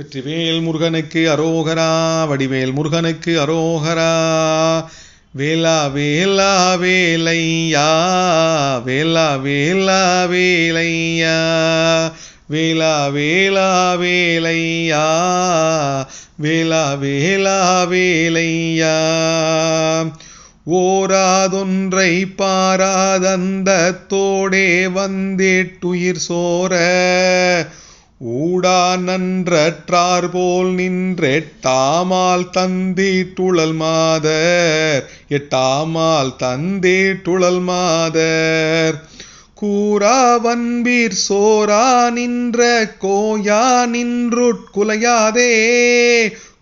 வெற்றிவேல் முருகனுக்கு அரோகரா வடிவேல் முருகனுக்கு அரோகரா. வேலா வேலா வேலையா. வேலா வேலா வேலையா. வேலா வேலா வேலையா. வேலா வேலா வேலையா. ஓராதொன்றை பாராதந்த தோடே வந்தேட்டுயிர் சோர. ஊடா நன்றற்றார் போல் நின்றெட்டாமால் தந்தீட்டுழல் மாதர். எட்டாமால் தந்தீட்டுழல் மாதர். கூறாவன்பீர் சோரா நின்ற கோயா நின்றுட்குலையாதே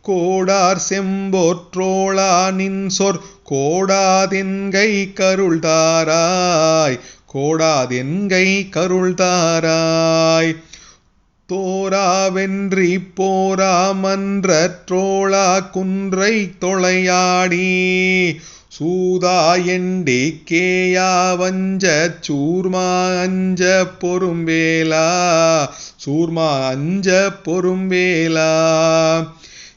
கோடார் செம்போற்றோளா நின் சொற் கோடாதென்கை கருள்தாராய் கோடாதென்கை கருள்தாராய் தோராவென்றி போரா மன்றற்றோளா குன்றை தொளையாடி சூதா எண்டி கேயா வஞ்ச சூர்மா அஞ்ச பொறும்பேலா சூர்மா அஞ்ச பொறும்பேலா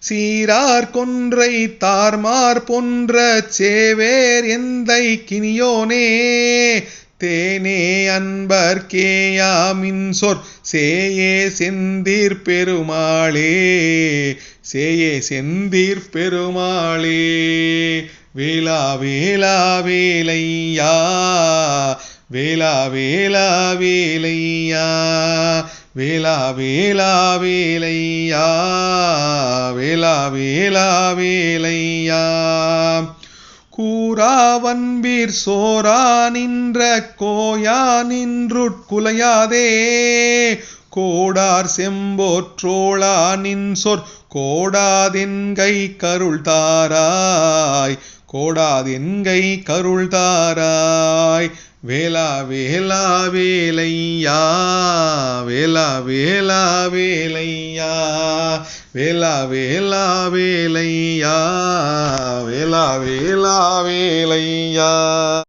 சீரார் கொன்றை தார்மார் பொன்ற சேவேர் எந்தை கினியோனே தேனே அன்பர்கேயாமின் சொற் சேயே செந்தீர் பெருமாளே சேயே செந்தீர் பெருமாளே வேளா வேளா வேலையா வேளா வேளா வேலையா வேளா வேளா வேலையா வேளா வேளா வேலையா. கூறாவன்பீர் சோரா நின்ற கோயா நின்றுட்குலையாதே கோடார் செம்போற்றோளா நின் சொற் கோடாதென்கை கருள் தாராய். கோடாதென்கை கருள் தாராய். வேலா வேலா வேலையா வேலா வேலா வேலையா வேலா வேலா வேலையா வேலா வேலா வேலையா.